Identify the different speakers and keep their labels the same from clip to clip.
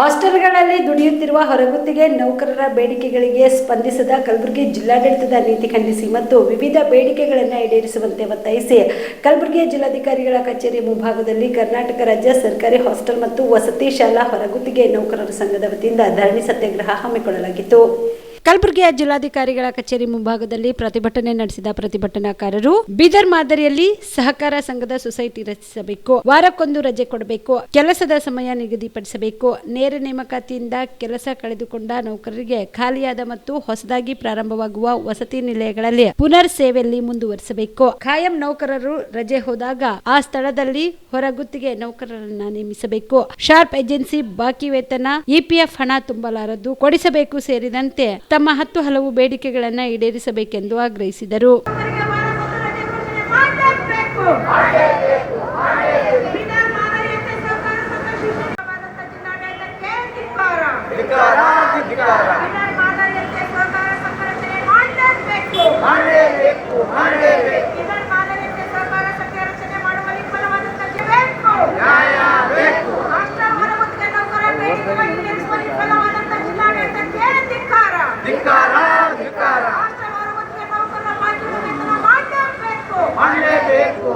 Speaker 1: ಹಾಸ್ಟೆಲ್ಗಳಲ್ಲಿ ದುಡಿಯುತ್ತಿರುವ ಹೊರಗುತ್ತಿಗೆ ನೌಕರರ ಬೇಡಿಕೆಗಳಿಗೆ ಸ್ಪಂದಿಸದ ಕಲಬುರಗಿ ಜಿಲ್ಲಾಡಳಿತದ ನೀತಿ ಖಂಡಿಸಿ ಮತ್ತು ವಿವಿಧ ಬೇಡಿಕೆಗಳನ್ನು ಈಡೇರಿಸುವಂತೆ ಒತ್ತಾಯಿಸಿ ಕಲಬುರಗಿ ಜಿಲ್ಲಾಧಿಕಾರಿಗಳ ಕಚೇರಿ ಮುಂಭಾಗದಲ್ಲಿ ಕರ್ನಾಟಕ ರಾಜ್ಯ ಸರ್ಕಾರಿ ಹಾಸ್ಟೆಲ್ ಮತ್ತು ವಸತಿ ಶಾಲಾ ಹೊರಗುತ್ತಿಗೆ ನೌಕರರ ಸಂಘದ ವತಿಯಿಂದ ಧರಣಿ ಸತ್ಯಾಗ್ರಹ ಹಮ್ಮಿಕೊಳ್ಳಲಾಗಿತ್ತು. ಕಲಬುರಗಿಯ ಜಿಲ್ಲಾಧಿಕಾರಿಗಳ ಕಚೇರಿ ಮುಂಭಾಗದಲ್ಲಿ ಪ್ರತಿಭಟನೆ ನಡೆಸಿದ ಪ್ರತಿಭಟನಾಕಾರರು ಬೀದರ್ ಮಾದರಿಯಲ್ಲಿ ಸಹಕಾರ ಸಂಘದ ಸೊಸೈಟಿ ರಚಿಸಬೇಕು, ವಾರಕ್ಕೊಂದು ರಜೆ ಕೊಡಬೇಕು, ಕೆಲಸದ ಸಮಯ ನಿಗದಿಪಡಿಸಬೇಕು, ನೇರ ನೇಮಕಾತಿಯಿಂದ ಕೆಲಸ ಕಳೆದುಕೊಂಡ ನೌಕರರಿಗೆ ಖಾಲಿಯಾದ ಮತ್ತು ಹೊಸದಾಗಿ ಪ್ರಾರಂಭವಾಗುವ ವಸತಿ ನಿಲಯಗಳಲ್ಲಿ ಪುನರ್ ಸೇವೆಯಲ್ಲಿ ಮುಂದುವರಿಸಬೇಕು. ಖಾಯಂ ನೌಕರರು ರಜೆ ಹೋದಾಗ ಆ ಸ್ಥಳದಲ್ಲಿ ಹೊರಗುತ್ತಿಗೆ ನೌಕರರನ್ನ ನೇಮಿಸಬೇಕು. ಶಾರ್ಪ್ ಏಜೆನ್ಸಿ ಬಾಕಿ ವೇತನ ಇಪಿಎಫ್ ಹಣ ತುಂಬಲಾರದು ಕೊಡಿಸಬೇಕು ಸೇರಿದಂತೆ ತಮ್ಮ ಹತ್ತು ಹಲವು ಬೇಡಿಕೆಗಳನ್ನು ಈಡೇರಿಸಬೇಕೆಂದು ಆಗ್ರಹಿಸಿದರು.
Speaker 2: ಅವರಿಗೆ ವಾರಕ್ಕೊಂದು ರಜೆ ಘೋಷಣೆ ಮಾಡಲೇಬೇಕು. ಬಿದರ್ ಮಾದರಿಯಂತೆ ಸಹಕಾರ ಸಂಘ ಶಿಕ್ಷಣವಾದಂಥ ಜಿಲ್ಲಾಡಳಿತಕ್ಕೆ ಧಿಕ್ಕಾರ. ಬಿದರ್ ಮಾದರಿಯಂತೆ ಸಹಕಾರ ಸಂಘ ರಚನೆ ಮಾಡಲೇಬೇಕು. ಬಿದರ್ ಮಾದರಿಯಂತೆ ಸಹಕಾರ ಸಂಘ ರಚನೆ ಮಾಡುವಲ್ಲಿ ಫಲವಾದಂಥ ಬೇಕು. ರಾಷ್ಟ್ರ ಹೊರಗುತ್ತಿಗೆ ನೌಕರರ ಬೇಡಿಕೆಗಳು ಈಡೇರಿಸುವಲ್ಲಿ ಫಲವಾದಂಥ ಜಿಲ್ಲಾಡಳಿತಕ್ಕೆ ಧಿಕ್ಕಾರ. ರಾಷ್ಟ್ರ ಹೊರಗುತ್ತಿಗೆ ನೌಕರರ ಬಾಕಿ ವೇತನ ಮಾಡಲೇಬೇಕು.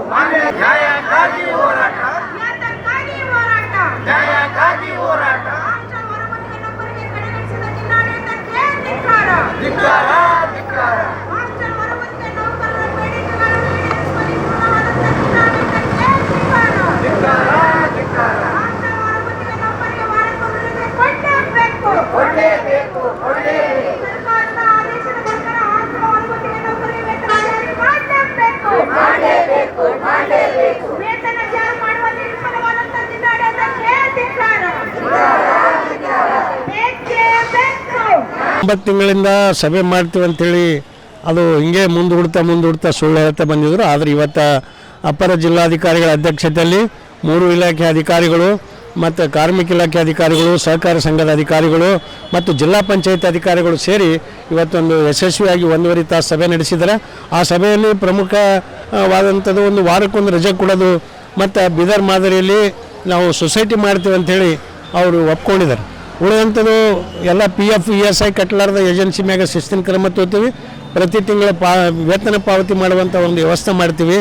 Speaker 3: ನ್ಯಾಯಕ್ಕಾಗಿ ಹೋರಾಟ
Speaker 2: ಯಾತಕ್ಕಾಗಿ ಹೋರಾಟ
Speaker 3: ನ್ಯಾಯಕ್ಕಾಗಿ ಹೋರಾಟ
Speaker 2: ಕಡೆಗಣಿಸಿದ ಜಿಲ್ಲಾಡಳಿತಕ್ಕೆ. ಧಿಕ್ಕಾರ
Speaker 3: ಧಿಕ್ಕಾರ
Speaker 2: ರಾಷ್ಟ್ರ ಹೊರಗುತ್ತಿಗೆ ನೌಕರರ ಬೇಡಿಕೆಗಳನ್ನು ಈಡೇರಿಸುವಲ್ಲಿ ಪೂರ್ಣವಾದಂಥ ಜಿಲ್ಲಾಡಳಿತಕ್ಕೆ ಧಿಕ್ಕಾರ.
Speaker 3: ಧಿಕ್ಕಾರ ಧಿಕ್ಕಾರ
Speaker 2: ರಾಷ್ಟ್ರ ಹೊರಗುತ್ತಿಗೆ ನೌಕರರಿಗೆ ವಾರಕ್ಕೊಂದು ರಜೆ ಕೊಡಲೇಬೇಕು.
Speaker 3: ಕೊಡಲೇಬೇಕು ಕೊಡಲೇಬೇಕು
Speaker 2: ಸರ್ಕಾರದ ಆದೇಶದ ಪ್ರಕಾರ ರಾಷ್ಟ್ರ ಹೊರಗುತ್ತಿಗೆ ನೌಕರರಿಗೆ ವೇತನ ಜಾರಿ ಮಾಡಲೇಬೇಕು.
Speaker 3: ಮಾಡಲೇಬೇಕು ಮಾಡಲೇಬೇಕು
Speaker 2: ವೇತನ ಜಾರಿ ಮಾಡುವಲ್ಲಿ ವಿಫಲವಾದಂಥ ಜಿಲ್ಲಾಡಳಿತಕ್ಕೆ ಧಿಕ್ಕಾರ. ಬೇಕೇ ಬೇಕು
Speaker 4: ಒಂಬತ್ತು ತಿಂಗಳಿಂದ ಸಭೆ ಮಾಡ್ತೀವಿ ಅಂತೇಳಿ ಅದು ಹಿಂಗೆ ಮುಂದೂಡ್ತಾ ಮುಂದೂಡ್ತಾ ಸುಳ್ಳು ಹೇಳ್ತಾ ಬಂದಿದ್ರು. ಆದರೆ ಇವತ್ತು ಅಪರ ಜಿಲ್ಲಾಧಿಕಾರಿಗಳ ಅಧ್ಯಕ್ಷತೆಯಲ್ಲಿ ಮೂರು ಇಲಾಖೆ ಅಧಿಕಾರಿಗಳು ಮತ್ತು ಕಾರ್ಮಿಕ ಇಲಾಖೆ ಅಧಿಕಾರಿಗಳು, ಸಹಕಾರ ಸಂಘದ ಅಧಿಕಾರಿಗಳು ಮತ್ತು ಜಿಲ್ಲಾ ಪಂಚಾಯತ್ ಅಧಿಕಾರಿಗಳು ಸೇರಿ ಇವತ್ತೊಂದು ಯಶಸ್ವಿಯಾಗಿ ಒಂದೂವರೆ ತಾಸು ಸಭೆ ನಡೆಸಿದ್ದಾರೆ. ಆ ಸಭೆಯಲ್ಲಿ ಪ್ರಮುಖವಾದಂಥದ್ದು ಒಂದು ವಾರಕ್ಕೊಂದು ರಜೆ ಕೊಡೋದು ಮತ್ತು ಬೀದರ್ ಮಾದರಿಯಲ್ಲಿ ನಾವು ಸೊಸೈಟಿ ಮಾಡ್ತೀವಿ ಅಂಥೇಳಿ ಅವರು ಒಪ್ಕೊಂಡಿದ್ದಾರೆ. ಉಳಿದಂಥದ್ದು ಎಲ್ಲ P F E S I ಕಟ್ಲಾರ್ದ agency ಮ್ಯಾಗ ಶಿಸ್ತಿನ ಕ್ರಮ ತೋತೀವಿ. ಪ್ರತಿ ತಿಂಗಳ ಪಾ, ವೇತನ ಪಾವತಿ ಮಾಡುವಂಥ ಒಂದು ವ್ಯವಸ್ಥೆ ಮಾಡ್ತೀವಿ.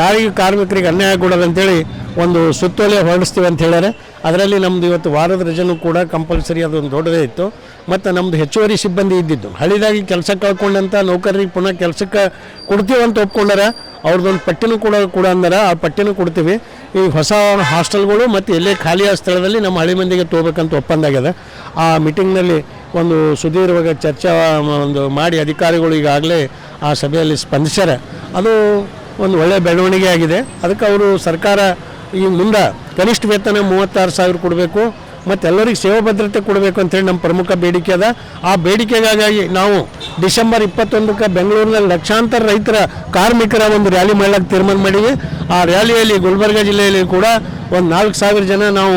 Speaker 4: ಯಾರಿಗೂ ಕಾರ್ಮಿಕರಿಗೆ ಅನ್ಯಾಯ ಕೊಡೋದು ಅಂತೇಳಿ ಒಂದು ಸುತ್ತೋಲೆ ಹೊರಡಿಸ್ತೀವಿ ಅಂತ ಹೇಳ್ಯಾರೆ. ಅದರಲ್ಲಿ ನಮ್ಮದು ಇವತ್ತು ವಾರದ ರಜೆನೂ ಕೂಡ ಕಂಪಲ್ಸರಿ ಅದೊಂದು ದೊಡ್ಡದೇ ಇತ್ತು. ಮತ್ತು ನಮ್ಮದು ಹೆಚ್ಚುವರಿ ಸಿಬ್ಬಂದಿ ಇದ್ದಿದ್ದು. ಹಳಿದಾಗಿ ಕೆಲಸ ಕಳ್ಕೊಂಡಂಥ ನೌಕರರಿಗೆ ಪುನಃ ಕೆಲಸಕ್ಕೆ ಕೊಡ್ತೀವಿ ಅಂತ ಒಪ್ಕೊಂಡಾರ, ಅವ್ರದ್ದೊಂದು ಪಟ್ಟಿನೂ ಕೂಡ ಕೂಡ ಅಂದಾರ. ಆ ಪಟ್ಟಿನೂ ಕೊಡ್ತೀವಿ. ಈ ಹೊಸ ಹಾಸ್ಟೆಲ್ಗಳು ಮತ್ತು ಎಲ್ಲೇ ಖಾಲಿಯ ಸ್ಥಳದಲ್ಲಿ ನಮ್ಮ ಹಳಿ ಮಂದಿಗೆ ತೊಗೋಬೇಕಂತ ಒಪ್ಪಂದ ಆಗ್ಯದ ಆ ಮೀಟಿಂಗ್ನಲ್ಲಿ ಒಂದು ಸುದೀರ್ಘ ಚರ್ಚೆ ಒಂದು ಮಾಡಿ ಅಧಿಕಾರಿಗಳು ಈಗಾಗಲೇ ಆ ಸಭೆಯಲ್ಲಿ ಸ್ಪಂದಿಸ್ಯಾರ. ಅದು ಒಂದು ಒಳ್ಳೆಯ ಬೆಳವಣಿಗೆ ಆಗಿದೆ. ಅದಕ್ಕೆ ಅವರು ಸರ್ಕಾರ ಈ ಮುಂದೆ ಕನಿಷ್ಠ ವೇತನ ಮೂವತ್ತಾರು ಸಾವಿರ ಕೊಡಬೇಕು, ಮತ್ತು ಎಲ್ಲರಿಗೆ ಸೇವಾ ಭದ್ರತೆ ಕೊಡಬೇಕು ಅಂತೇಳಿ ನಮ್ಮ ಪ್ರಮುಖ ಬೇಡಿಕೆ ಅದ. ಆ ಬೇಡಿಕೆಗಾಗಿ ನಾವು ಡಿಸೆಂಬರ್ ಇಪ್ಪತ್ತೊಂದಕ್ಕೆ ಬೆಂಗಳೂರಿನಲ್ಲಿ ಲಕ್ಷಾಂತರ ರೈತರ ಕಾರ್ಮಿಕರ ಒಂದು ರ್ಯಾಲಿ ಮಾಡ್ಲಿಕ್ಕೆ ತೀರ್ಮಾನ ಮಾಡೀವಿ ಆ ರ್ಯಾಲಿಯಲ್ಲಿ ಗುಲ್ಬರ್ಗ ಜಿಲ್ಲೆಯಲ್ಲಿ ಕೂಡ ಒಂದು ನಾಲ್ಕು ಸಾವಿರ ಜನ ನಾವು